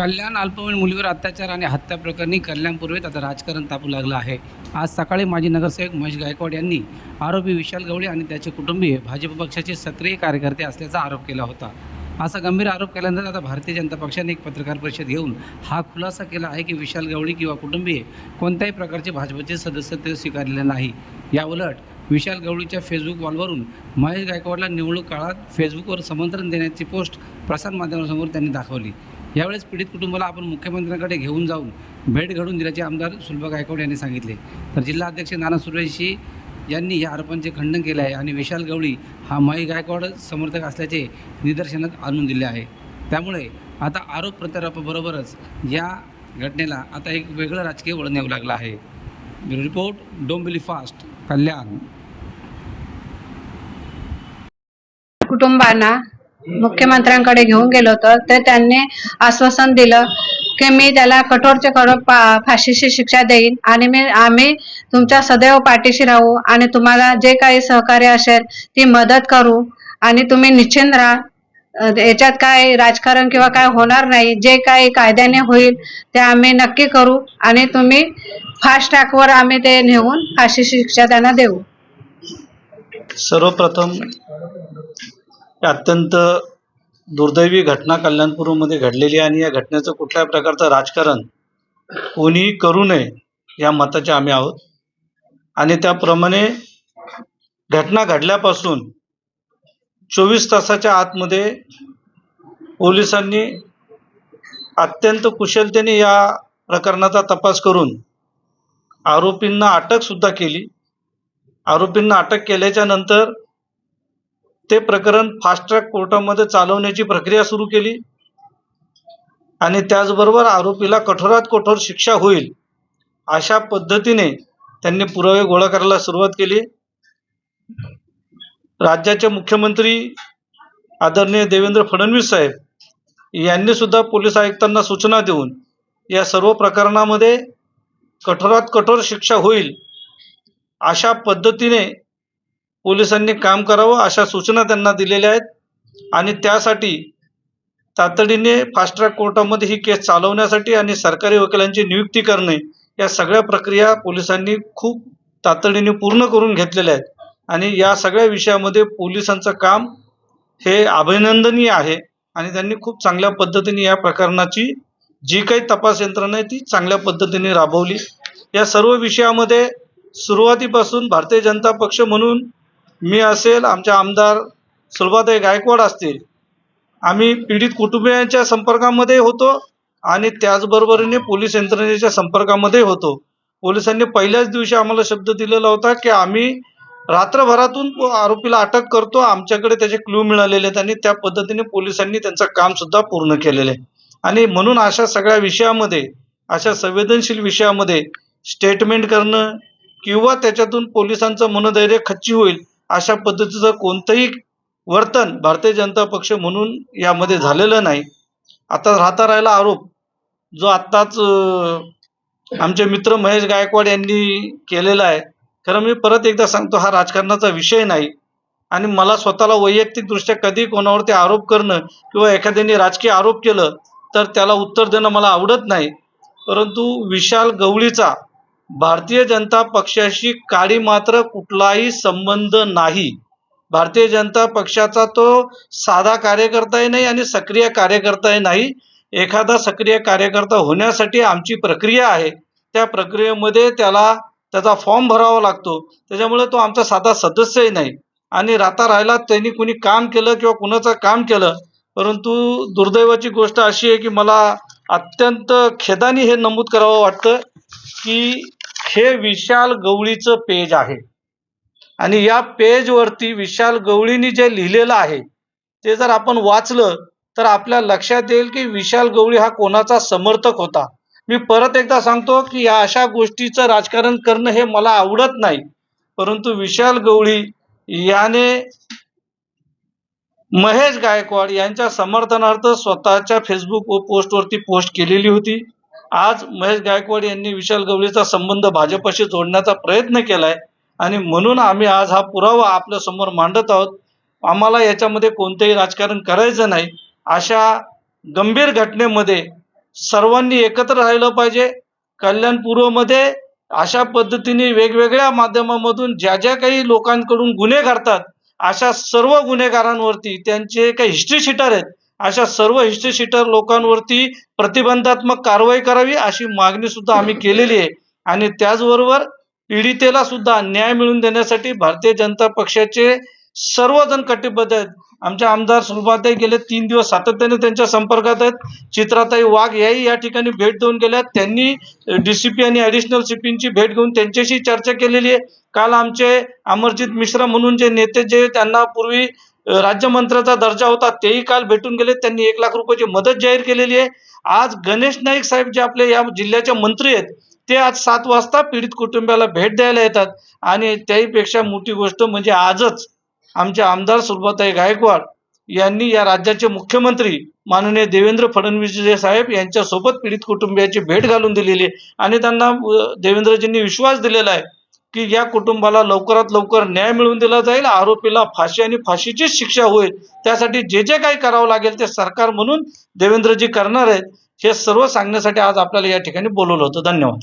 कल्याण अल्पवयीन मुलीवर अत्याचार आणि हत्या प्रकरणी कल्याणपूर्वेत आता राजकारण तापू लागलं आहे. आज सकाळी माजी नगरसेवक महेश गायकवाड यांनी आरोपी विशाल गवळी आणि त्याचे कुटुंबीय भाजप पक्षाचे सक्रिय कार्यकर्ते असल्याचा आरोप केला होता. असा गंभीर आरोप केल्यानंतर आता भारतीय जनता पक्षाने एक पत्रकार परिषद घेऊन हा खुलासा केला आहे की विशाल गवळी किंवा कुटुंबीय कोणत्याही प्रकारचे भाजपचे सदस्यत्व स्वीकारलेले नाही. याउलट विशाल गवळीच्या फेसबुक वॉलवरून महेश गायकवाडला निवडणूक काळात फेसबुकवर समंत्रण देण्याची पोस्ट प्रसारमाध्यमांसमोर त्यांनी दाखवली. यावेळेस पीडित कुटुंबाला आपण मुख्यमंत्र्यांकडे घेऊन जाऊन भेट घडून दिल्याचे आमदार सुलभा गायकवाड यांनी सांगितले. तर जिल्हा अध्यक्ष नाना सुरेशी यांनी या आरोपांचे खंडन केले आहे आणि विशाल गवळी हा माई गायकवाड समर्थक असल्याचे निदर्शनात आणून दिले आहे. त्यामुळे आता आरोप प्रत्यारोपाबरोबरच या घटनेला आता एक वेगळं राजकीय वळण येऊ लागलं आहे. Bureau report Dombivli fast Kalyan. कुटुंबांना मुख्यमंत्र्यांकडे घेऊन गेलो होतो तर त्यांनी आश्वासन दिलं की मी त्याला कठोरचे कठोर फाशीची शिक्षा देईन आणि मी आम्ही तुमच्या सदैव पाठीशी राहू आणि तुम्हाला जे काही सहकार्य असेल ती मदत करू आणि तुम्ही निश्चिंत राहा. याच्यात काय राजकारण किंवा काय होणार नाही जे काही कायद्याने होईल ते आम्ही नक्की करू आणि तुम्ही फास्ट ट्रॅकवर आम्ही ते नेऊन फाशीची शिक्षा त्यांना देऊ. सर्वप्रथम अत्यंत दुर्दैवी घटना कल्याणपूरमध्ये घडलेली आहे आणि या घटनेचं कुठल्याही प्रकारचं राजकारण कोणीही करू नये या मताचे आम्ही आहोत. आणि त्याप्रमाणे घटना घडल्यापासून चोवीस तासाच्या आतमध्ये पोलिसांनी अत्यंत कुशलतेने या प्रकरणाचा तपास करून आरोपींना अटकसुद्धा केली. आरोपींना अटक केल्याच्यानंतर ते प्रकरण फास्ट ट्रॅक कोर्टामध्ये चालवण्याची प्रक्रिया सुरू केली. आणि त्याचबरोबर आरोपीला कठोरात कठोर शिक्षा होईल अशा पद्धतीने त्यांनी पुरावे गोळा करायला सुरुवात केली. राज्याचे मुख्यमंत्री आदरणीय देवेंद्र फडणवीस साहेब यांनी सुद्धा पोलीस आयुक्तांना सूचना देऊन या सर्व प्रकरणामध्ये कठोरात कठोर शिक्षा होईल अशा पद्धतीने पोलिसांनी काम करावं अशा सूचना त्यांना दिलेल्या आहेत. आणि त्यासाठी तातडीने फास्ट ट्रॅक कोर्टामध्ये ही केस चालवण्यासाठी आणि सरकारी वकिलांची नियुक्ती करणे या सगळ्या प्रक्रिया पोलिसांनी खूप तातडीने पूर्ण करून घेतलेल्या आहेत. आणि या सगळ्या विषयामध्ये पोलिसांचं काम हे अभिनंदनीय आहे आणि त्यांनी खूप चांगल्या पद्धतीने या प्रकरणाची जी काही तपास यंत्रणा आहे ती चांगल्या पद्धतीने राबवली. या सर्व विषयामध्ये सुरुवातीपासून भारतीय जनता पक्ष म्हणून मी असेल आमचे आमदार सुलभाताई गायकवाड असतील. आम्ही पीडित कुटुंबियांच्या संपर्कामध्ये होतो आणि त्याचबरोबरीने पोलीस यंत्रणेच्या संपर्कामध्ये होतो. पोलिसांनी पहिल्याच दिवशी आम्हाला शब्द दिलेला होता की आम्ही रात्रभरातून आरोपीला अटक करतो आमच्याकडे त्याचे क्लू मिळालेले आहेत आणि त्या पद्धतीने पोलिसांनी त्यांचं काम सुद्धा पूर्ण केलेलं आहे. आणि म्हणून अशा सगळ्या विषयामध्ये अशा संवेदनशील विषयामध्ये स्टेटमेंट करणं किंवा त्याच्यातून पोलिसांचं मनधैर्य खच्ची होईल अशा पद्धतीचं कोणतंही वर्तन भारतीय जनता पक्ष म्हणून यामध्ये झालेलं नाही. आता राहता राहिला आरोप जो आत्ताच आमचे मित्र महेश गायकवाड यांनी केलेला आहे. खरं मी परत एकदा सांगतो हा राजकारणाचा विषय नाही. आणि मला स्वतःला वैयक्तिकदृष्ट्या कधी कोणावरती आरोप करणं किंवा एखाद्याने राजकीय आरोप केलं तर त्याला उत्तर देणं मला आवडत नाही. परंतु विशाल गवळीचा भारतीय जनता पक्षाशी काळी मात्र कुठलाही संबंध नाही. भारतीय जनता पक्षाचा तो साधा कार्यकर्ताही नाही आणि सक्रिय कार्यकर्ताही नाही. एखादा सक्रिय कार्यकर्ता होण्यासाठी आमची प्रक्रिया आहे. त्या प्रक्रियेमध्ये त्याला त्याचा फॉर्म भरावा लागतो. त्याच्यामुळे तो आमचा साधा सदस्यही नाही. आणि राहता राहिला त्यांनी कुणी काम केलं किंवा कुणाचं काम केलं परंतु दुर्दैवाची गोष्ट अशी आहे की मला अत्यंत खेदानी हे नमूद करावं वाटतं की हे विशाल गवळीचं पेज आहे. आणि या पेजवरती विशाल गवळीनी जे लिहिलेलं आहे ते जर आपण वाचलं तर आपल्या लक्षात येईल की विशाल गवळी हा कोणाचा समर्थक होता. मी परत एकदा सांगतो की या अशा गोष्टीचं राजकारण करणं हे मला आवडत नाही. परंतु विशाल गवळी याने महेश गायकवाड यांच्या समर्थनार्थ स्वतःच्या फेसबुक व पोस्टवरती पोस्ट केलेली होती. आज महेश गायकवाड यांनी विशाल गवळीचा संबंध भाजपशी जोडण्याचा प्रयत्न केलाय. आणि म्हणून आम्ही आज हा पुरावा आपल्यासमोर मांडत आहोत. आम्हाला याच्यामध्ये कोणतेही राजकारण करायचं नाही. अशा गंभीर घटनेमध्ये सर्वांनी एकत्र राहिलं पाहिजे. कल्याण पूर्वमध्ये अशा पद्धतीने वेगवेगळ्या माध्यमामधून ज्या ज्या काही लोकांकडून गुन्हे घडतात अशा सर्व गुन्हेगारांवरती त्यांचे काही हिस्ट्री शीटर आहेत. अशा सर्व हिस्ट्री शीटर लोकांवरती प्रतिबंधात्मक कारवाई करावी अशी मागणी सुद्धा आम्ही केलेली आहे. आणि त्याचबरोबर पीडितेला सुद्धा न्याय मिळवून देण्यासाठी भारतीय जनता पक्षाचे सर्वजण कटिबद्ध आहेत. आमचे आमदार सुरुवातही गेले तीन दिवस सातत्याने त्यांच्या संपर्कात आहेत. चित्राताई वाघ याही या ठिकाणी भेट देऊन गेल्या त्यांनी डीसीपी आणि ऍडिशनल सीपींची भेट घेऊन त्यांच्याशी चर्चा केलेली आहे. काल आमचे अमरजित मिश्रा म्हणून जे नेते जे त्यांना पूर्वी राज्यमंत्र्याचा दर्जा होता तेही काल भेटून गेले. त्यांनी एक लाख रुपयाची मदत जाहीर केलेली आहे. आज गणेश नाईक साहेब जे आपले या जिल्ह्याचे मंत्री आहेत ते आज सात वाजता पीडित कुटुंबियाला भेट द्यायला येतात. आणि त्याहीपेक्षा मोठी गोष्ट म्हणजे आजच आमचे आमदार सुलभाताई गायकवाड यांनी या राज्याचे मुख्यमंत्री माननीय देवेंद्र फडणवीस साहेब यांच्यासोबत पीडित कुटुंबियाची भेट घालून दिलेली आहे. आणि त्यांना देवेंद्रजींनी विश्वास दिलेला आहे की या कुटुंबाला लवकरात लवकर न्याय मिळवून दिला जाईल. आरोपीला फाशी आणि फाशीचीच शिक्षा होईल. त्यासाठी जे जे काही करावं लागेल ते सरकार म्हणून देवेंद्रजी करणार आहेत. हे सर्व सांगण्यासाठी आज आपल्याला या ठिकाणी बोलवलं होतं. धन्यवाद.